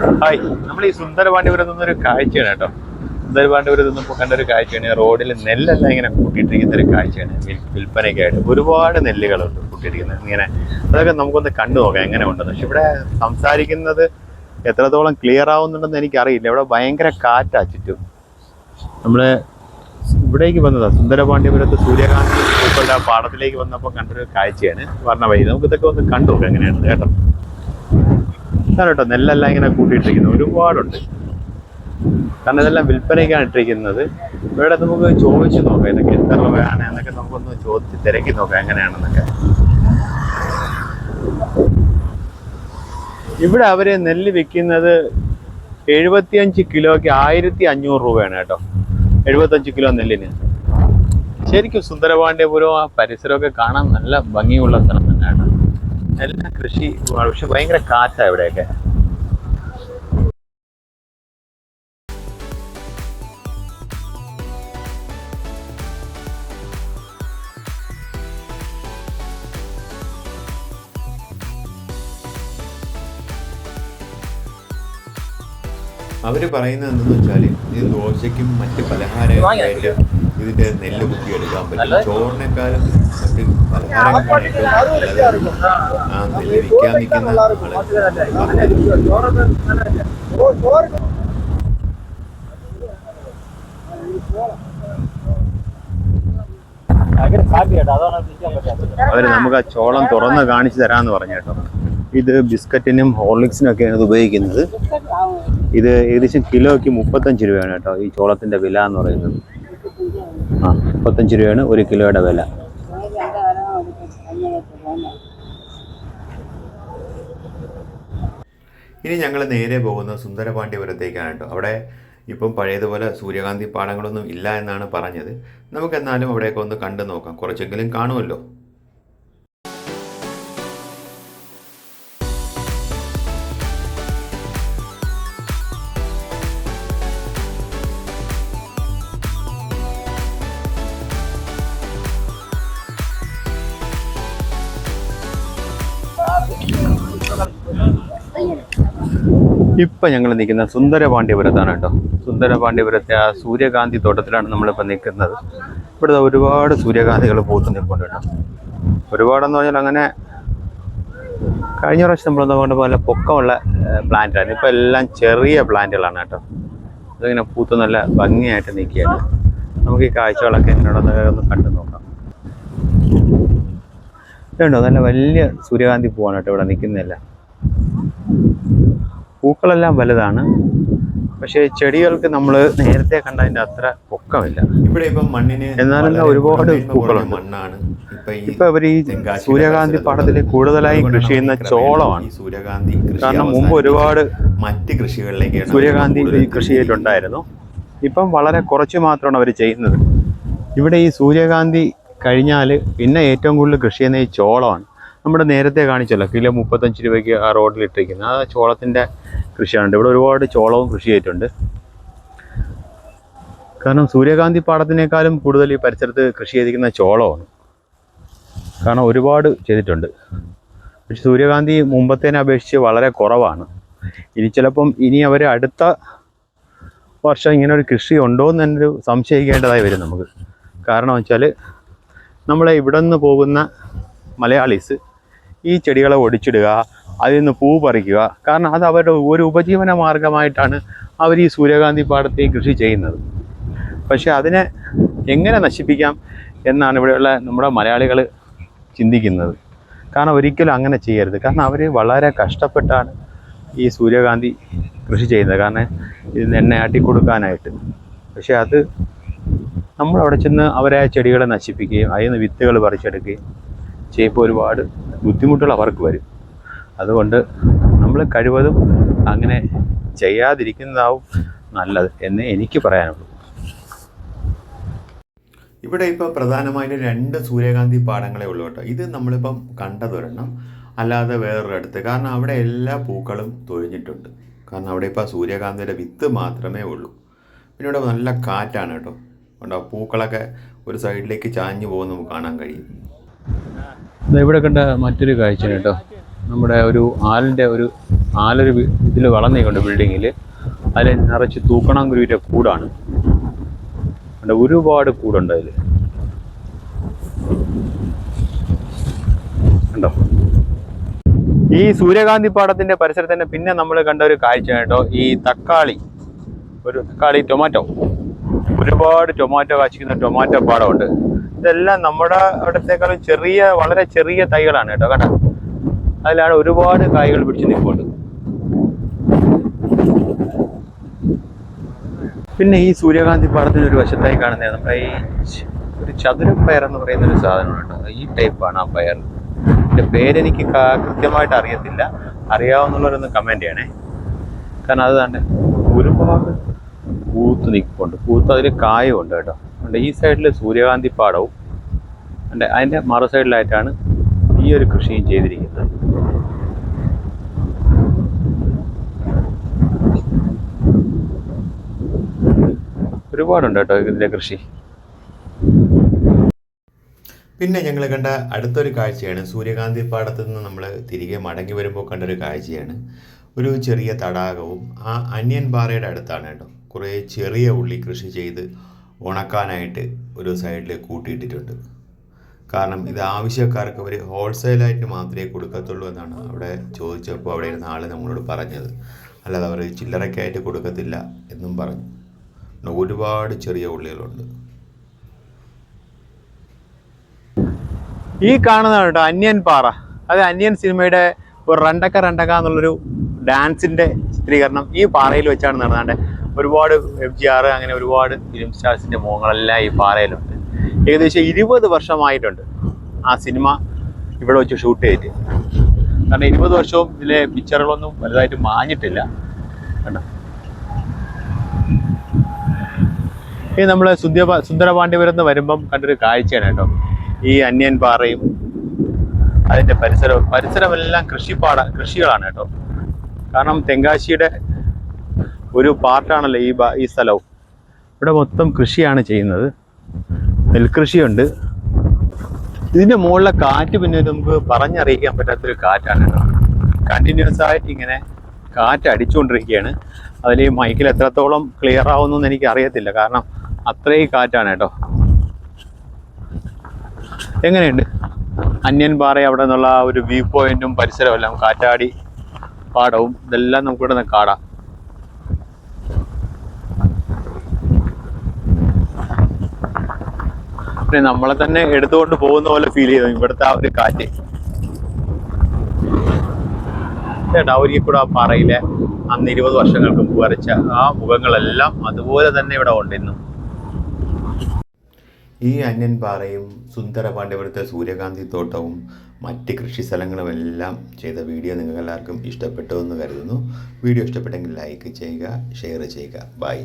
Hi. നമ്മൾ ഈ സുന്ദരപാണ്ഡിപുരത്ത് നിന്നൊരു കാഴ്ചയാണ് കേട്ടോ. സുന്ദരപാണ്ഡിപുരത്ത് നിന്നിപ്പോൾ കണ്ട ഒരു കാഴ്ചയാണ് റോഡിൽ നെല്ലെല്ലാം ഇങ്ങനെ കൂട്ടിയിട്ടിരിക്കുന്ന ഒരു കാഴ്ചയാണ്. വിൽ- വിൽപ്പനയ്ക്കായിട്ട് ഒരുപാട് നെല്ലുകളുണ്ട് കൂട്ടിയിട്ടിരിക്കുന്നത്. ഇങ്ങനെ അതൊക്കെ നമുക്കൊന്ന് കണ്ടു നോക്കാം എങ്ങനെ ഉണ്ടെന്ന്. പക്ഷെ ഇവിടെ സംസാരിക്കുന്നത് എത്രത്തോളം ക്ലിയർ ആവുന്നുണ്ടെന്ന് എനിക്കറിയില്ല. ഇവിടെ ഭയങ്കര കാറ്റാ ചുറ്റും. നമ്മൾ ഇവിടേക്ക് വന്നതാ. സുന്ദരപാണ്ഡ്യപുരത്ത് സൂര്യകാന്തി പാടത്തിലേക്ക് വന്നപ്പോൾ കണ്ടൊരു കാഴ്ചയാണ്. പറഞ്ഞ വഴി. നമുക്ക് ഇതൊക്കെ ഒന്ന് കണ്ടു നോക്കാം എങ്ങനെയാണ് കേട്ടോ. ഇതാണ് കേട്ടോ നെല്ലെല്ലാം ഇങ്ങനെ കൂട്ടിയിട്ടിരിക്കുന്നത് ഒരുപാടുണ്ട്. കാരണം ഇതെല്ലാം വിൽപ്പനയ്ക്കാണ് ഇട്ടിരിക്കുന്നത്. ഇവിടെ നമുക്ക് ചോദിച്ചു നോക്കാം ഇതൊക്കെ എത്ര രൂപയാണ് എന്നൊക്കെ നമുക്കൊന്ന് ചോദിച്ച് തിരക്കി നോക്കാം എങ്ങനെയാണെന്നൊക്കെ. ഇവിടെ അവർ നെല്ല് വിൽക്കുന്നത് എഴുപത്തിയഞ്ച് കിലോയ്ക്ക് ആയിരത്തി അഞ്ഞൂറ് രൂപയാണ് കേട്ടോ. എഴുപത്തഞ്ച് കിലോ നെല്ലിന്. ശരിക്കും സുന്ദരപാണ്ഡ്യപുരം ആ പരിസരമൊക്കെ കാണാൻ നല്ല ഭംഗിയുള്ള സ്ഥലം തന്നെയാണ്. നെല്ല കൃഷി പക്ഷെ ഭയങ്കര കാറ്റാ ഇവിടെയൊക്കെ. അവർ പറയുന്നത് എന്തെന്ന് വെച്ചാൽ ഇത് ദോശയ്ക്കും മറ്റ് പലഹാരങ്ങൾക്കായിട്ട് ഇതിന്റെ നെല്ല് കുത്തിയെടുക്കാൻ പറ്റും. ചോറിനേക്കാളും മറ്റ് നല്ലത് ആ നെല്ല് വിൽക്കാൻ നിൽക്കുന്ന ആൾ. അവർ നമുക്ക് ആ ചോളം തുറന്ന് കാണിച്ചു തരാന്ന് പറഞ്ഞു കേട്ടോ. ഇത് ബിസ്ക്കറ്റിനും ഹോർലിക്സിനും ഒക്കെയാണ് ഇത് ഉപയോഗിക്കുന്നത്. ഇത് ഏകദേശം കിലോയ്ക്ക് മുപ്പത്തഞ്ച് രൂപയാണ് കേട്ടോ ഈ ചോളത്തിന്റെ വില എന്ന് പറയുന്നത്. ആ മുപ്പത്തഞ്ച് രൂപയാണ് ഒരു കിലോയുടെ വില. ഇനി ഞങ്ങൾ നേരെ പോകുന്ന സുന്ദരപാണ്ഡ്യപുരത്തേക്കാണ് കേട്ടോ. അവിടെ ഇപ്പം പഴയതുപോലെ സൂര്യകാന്തി പാടങ്ങളൊന്നും ഇല്ല എന്നാണ് പറഞ്ഞത്. നമുക്കെന്നാലും അവിടെയൊക്കെ ഒന്ന് കണ്ടു നോക്കാം. കുറച്ചെങ്കിലും കാണുമല്ലോ. ഇപ്പൊ ഞങ്ങൾ നിൽക്കുന്ന സുന്ദരപാണ്ഡ്യപുരത്താണ് കേട്ടോ. സുന്ദരപാണ്ഡ്യപുരത്തെ ആ സൂര്യകാന്തി തോട്ടത്തിലാണ് നമ്മളിപ്പോൾ നിൽക്കുന്നത്. ഇവിടുത്തെ ഒരുപാട് സൂര്യകാന്തികൾ പൂത്ത് നിൽപ്പുണ്ട് കേട്ടോ. ഒരുപാടെന്ന് പറഞ്ഞാൽ അങ്ങനെ കഴിഞ്ഞ പ്രാവശ്യം നമ്മളൊന്നും കൊണ്ട് പോലെ പൊക്കമുള്ള പ്ലാന്റാണ് ആയിരുന്നു. ഇപ്പം എല്ലാം ചെറിയ പ്ലാന്റുകളാണ് കേട്ടോ. അതിങ്ങനെ പൂത്ത് നല്ല ഭംഗിയായിട്ട് നിൽക്കുകയാണ്. നമുക്ക് ഈ കാഴ്ചകളൊക്കെ എങ്ങനെയുണ്ടെന്ന് ഒന്ന് കണ്ടു നോക്കാം. ഇതുണ്ടോ? നല്ല വലിയ സൂര്യകാന്തി പൂവാണ് കേട്ടോ ഇവിടെ നിൽക്കുന്നില്ല പൂക്കളെല്ലാം വലുതാണ്. പക്ഷേ ചെടികൾക്ക് നമ്മൾ നേരത്തെ കണ്ടതിന്റെ അത്ര പൊക്കമില്ല. ഇവിടെ ഇപ്പം മണ്ണിന് എന്നാലും ഒരുപാട് പൂക്കളുണ്ട്. മണ്ണാണ്. ഇപ്പൊ ഇവർ അവർ ഈ സൂര്യകാന്തി പാടത്തിൽ കൂടുതലായി കൃഷി ചെയ്യുന്ന ചോളമാണ്. സൂര്യകാന്തി കാരണം മുമ്പ് ഒരുപാട് മറ്റ് കൃഷികളിലേക്ക് സൂര്യകാന്തി ഈ കൃഷി ചെയ്തിട്ടുണ്ടായിരുന്നു. ഇപ്പം വളരെ കുറച്ച് മാത്രമാണ് അവർ ചെയ്യുന്നത്. ഇവിടെ ഈ സൂര്യകാന്തി കഴിഞ്ഞാൽ പിന്നെ ഏറ്റവും കൂടുതൽ കൃഷി ചെയ്യുന്ന ഈ ചോളമാണ്. നമ്മുടെ നേരത്തെ കാണിച്ചല്ലോ കിലോ മുപ്പത്തഞ്ച് രൂപയ്ക്ക് ആ റോഡിൽ ഇട്ടിരിക്കുന്നത് ആ ചോളത്തിന്റെ കൃഷിയാണ് ഇവിടെ ഒരുപാട് ചോളവും കൃഷി ചെയ്തിട്ടുണ്ട് കാരണം സൂര്യകാന്തി പാടത്തിനേക്കാളും കൂടുതൽ ഈ പരിസരത്ത് കൃഷി ചെയ്തിരിക്കുന്ന ചോളമാണ്. കാരണം ഒരുപാട് ചെയ്തിട്ടുണ്ട്. പക്ഷെ സൂര്യകാന്തി മുമ്പത്തേനെ അപേക്ഷിച്ച് വളരെ കുറവാണ്. ഇനി ചിലപ്പം ഇനി അവർ അടുത്ത വർഷം ഇങ്ങനെ ഒരു കൃഷി ഉണ്ടോ എന്ന് തന്നെ ഒരു സംശയിക്കേണ്ടതായി വരും നമുക്ക്. കാരണം വെച്ചാൽ നമ്മളെ ഇവിടെ നിന്ന് പോകുന്ന മലയാളീസ് ഈ ചെടികളെ ഒടിച്ചിടുക അതിൽ നിന്ന് പൂ പറിക്കുക. കാരണം അത് അവരുടെ ഒരു ഉപജീവന മാർഗമായിട്ടാണ് അവർ ഈ സൂര്യകാന്തി പാടത്തെ കൃഷി ചെയ്യുന്നത്. പക്ഷേ അതിനെ എങ്ങനെ നശിപ്പിക്കാം എന്നാണ് ഇവിടെയുള്ള നമ്മുടെ മലയാളികൾ ചിന്തിക്കുന്നത്. കാരണം ഒരിക്കലും അങ്ങനെ ചെയ്യരുത്. കാരണം അവർ വളരെ കഷ്ടപ്പെട്ടാണ് ഈ സൂര്യകാന്തി കൃഷി ചെയ്യുന്നത്. കാരണം ഇതിന് എണ്ണ ആട്ടി കൊടുക്കാനായിട്ട് പക്ഷെ അത് നമ്മളവിടെ ചെന്ന് അവരെ ആ ചെടികളെ നശിപ്പിക്കുകയും അതിൽ നിന്ന് വിത്തുകൾ പറിച്ചെടുക്കുകയും ചെയ്യുമ്പോൾ ഒരുപാട് ബുദ്ധിമുട്ടുകൾ അവർക്ക് വരും. അതുകൊണ്ട് നമ്മൾ കഴിവതും അങ്ങനെ ചെയ്യാതിരിക്കുന്നതാവും നല്ലത് എന്ന് എനിക്ക് പറയാനുള്ളൂ. ഇവിടെ ഇപ്പോൾ പ്രധാനമായിട്ട് രണ്ട് സൂര്യകാന്തി പാടങ്ങളെ ഉള്ളൂ കേട്ടോ. ഇത് നമ്മളിപ്പം കണ്ടതൊരെണ്ണം അല്ലാതെ വേറൊരിടത്ത് കാരണം അവിടെ എല്ലാ പൂക്കളും തൊഴിഞ്ഞിട്ടുണ്ട്. കാരണം അവിടെ ഇപ്പോൾ സൂര്യകാന്തിയുടെ വിത്ത് മാത്രമേ ഉള്ളൂ. പിന്നെ ഇവിടെ നല്ല കാറ്റാണ് കേട്ടോ. ഉണ്ടോ പൂക്കളൊക്കെ ഒരു സൈഡിലേക്ക് ചാഞ്ഞു പോകുന്ന നമുക്ക് കാണാൻ കഴിയും. ഇവിടെ കണ്ട മറ്റൊരു കാഴ്ച കേട്ടോ. നമ്മുടെ ഒരു ആലിന്റെ ഒരു ആലൊരു ഇതിൽ വളർന്നിട്ടുണ്ട് ബിൽഡിങ്ങിൽ അതിൽ നിറച്ച് തൂക്കണാങ്കുരുവിന്റെ കൂടാണ്. അവിടെ ഒരുപാട് കൂടുണ്ട് അതിൽ ഉണ്ടോ ഈ സൂര്യകാന്തി പാടത്തിന്റെ പരിസരത്ത് തന്നെ പിന്നെ നമ്മൾ കണ്ട ഒരു കാഴ്ച കേട്ടോ. ഈ തക്കാളി. ഒരു തക്കാളി ടൊമാറ്റോ. ഒരുപാട് ടൊമാറ്റോ കാച്ചിക്കുന്ന ടൊമാറ്റോ പാടമുണ്ട്. ഇതെല്ലാം നമ്മുടെ അവിടത്തേക്കാളും ചെറിയ വളരെ ചെറിയ തൈകളാണ് കേട്ടോ. കേട്ടോ അതിലാണ് ഒരുപാട് കായ്കൾ പിടിച്ച് നിൽപ്പുണ്ട്. പിന്നെ ഈ സൂര്യകാന്തി പാടത്തിന് ഒരു വശത്തായി കാണുന്നത് നമ്മുടെ ഈ ഒരു ചതുരം പയർ എന്ന് പറയുന്ന ഒരു സാധനമുണ്ട്. ഈ ടൈപ്പാണ് ആ പയർ. എന്റെ പേരെനിക്ക് കൃത്യമായിട്ട് അറിയത്തില്ല. അറിയാവുന്നവരൊന്ന് കമന്റ് ചെയ്യണേ. കാരണം അത് തന്നെ ഒരുപാട് പൂത്ത് നിൽപ്പുണ്ട്. പൂത്ത് അതിൽ കായമുണ്ട് കേട്ടോ. അതുകൊണ്ട് ഈ സൈഡിൽ സൂര്യകാന്തി പാടവും. അതിന്റെ മറു സൈഡിലായിട്ടാണ് ഒരു കൃഷിയും ചെയ്തിരിക്കുന്നത്. ഒരുപാടുണ്ട് കേട്ടോ ഇതിന്റെ കൃഷി. പിന്നെ ഞങ്ങൾ കണ്ട അടുത്തൊരു കാഴ്ചയാണ്. സൂര്യകാന്തി പാടത്തു നിന്ന് നമ്മൾ തിരികെ മടങ്ങി വരുമ്പോൾ കണ്ട ഒരു കാഴ്ചയാണ്. ഒരു ചെറിയ തടാകവും ആ അന്യൻ പാറയുടെ അടുത്താണ് കേട്ടോ. കുറേ ചെറിയ ഉള്ളി കൃഷി ചെയ്ത് ഉണക്കാനായിട്ട് ഒരു സൈഡിൽ കൂട്ടിയിട്ടിട്ടുണ്ട്. കാരണം ഇത് ആവശ്യക്കാർക്ക് അവർ ഹോൾസെയിലായിട്ട് മാത്രമേ കൊടുക്കത്തുള്ളൂ എന്നാണ് അവിടെ ചോദിച്ചപ്പോൾ അവിടെ ഇരുന്ന ആൾ നമ്മളോട് പറഞ്ഞത്. അല്ലാതെ അവർ ചില്ലറയ്ക്കായിട്ട് കൊടുക്കത്തില്ല എന്നും പറഞ്ഞു. ഒരുപാട് ചെറിയ ഉള്ളികളുണ്ട്. ഈ കാണുന്നതാണ് കേട്ടോ അന്യൻ പാറ. അത് അന്യൻ സിനിമയുടെ ഒരു രണ്ടക്ക റണ്ടക്ക എന്നുള്ളൊരു ഡാൻസിന്റെ ചിത്രീകരണം ഈ പാറയിൽ വെച്ചാണ് നടന്നാണ്ട് ഒരുപാട് എഫ് ജി ആർ അങ്ങനെ ഒരുപാട് ഫിലിം സ്റ്റാർസിന്റെ മുഖങ്ങളെല്ലാം ഈ പാറയിലുണ്ട്. ഏകദേശം ഇരുപത് വർഷമായിട്ടുണ്ട് ആ സിനിമ ഇവിടെ വെച്ച് ഷൂട്ട് ചെയ്തിട്ട് കാരണം ഇരുപത് വർഷവും ഇതിലെ പിക്ചറുകളൊന്നും വലുതായിട്ട് മാഞ്ഞിട്ടില്ല. കണ്ടോ? ഈ നമ്മൾ സുന്ദര സുന്ദരപാണ്ഡ്യപുരം എന്ന് വരുമ്പം കണ്ടൊരു കാഴ്ചയാണ് കേട്ടോ. ഈ അന്യൻ പാറയും അതിന്റെ പരിസരവും പരിസരമെല്ലാം കൃഷിപ്പാട കൃഷികളാണ് കേട്ടോ. കാരണം തെങ്കാശിയുടെ ഒരു പാർട്ടാണല്ലോ ഈ ഈ സ്ഥലവും. ഇവിടെ മൊത്തം കൃഷിയാണ് ചെയ്യുന്നത്. നെൽകൃഷിയുണ്ട്. ഇതിന്റെ മുകളിലെ കാറ്റ് പിന്നെ നമുക്ക് പറഞ്ഞറിയിക്കാൻ പറ്റാത്തൊരു കാറ്റാണ് കണ്ടിന്യൂസ് ആയിട്ട് ഇങ്ങനെ കാറ്റ് അടിച്ചുകൊണ്ടിരിക്കുകയാണ്. അതിൽ ഈ മൈക്കിൽ എത്രത്തോളം ക്ലിയർ ആവുമെന്നൊന്നും എനിക്ക് അറിയത്തില്ല. കാരണം അത്രയും കാറ്റാണ് കേട്ടോ. എങ്ങനെയുണ്ട്? അന്യൻ പാറ അവിടെ നിന്നുള്ള ഒരു വ്യൂ പോയിന്റും പരിസരവും എല്ലാം കാറ്റാടി പാടവും ഇതെല്ലാം നമുക്കിവിടെ നിന്ന് കാണാം. പിന്നെ നമ്മളെ തന്നെ എടുത്തുകൊണ്ട് പോകുന്ന പോലെ ഫീൽ ചെയ്തു. ഇവിടുത്തെ ആ ഒരു കാറ്റ്. ഒരിക്കൽ കൂടെ ആ പാറയിലെ അന്ന് ഇരുപത് വർഷങ്ങൾക്ക് മുമ്പ് വരച്ച ആ മുഖങ്ങളെല്ലാം അതുപോലെ തന്നെ ഇവിടെ ഉണ്ട് ഈ അന്യൻ പാറയും സുന്ദര പാണ്ഡ്യപുരത്തെ സൂര്യകാന്തി തോട്ടവും മറ്റ് കൃഷി സ്ഥലങ്ങളും എല്ലാം ചെയ്ത വീഡിയോ നിങ്ങൾക്ക് എല്ലാവർക്കും ഇഷ്ടപ്പെട്ടു എന്ന് കരുതുന്നു. വീഡിയോ ഇഷ്ടപ്പെട്ടെങ്കിൽ ലൈക്ക് ചെയ്യുക ഷെയർ ചെയ്യുക. ബൈ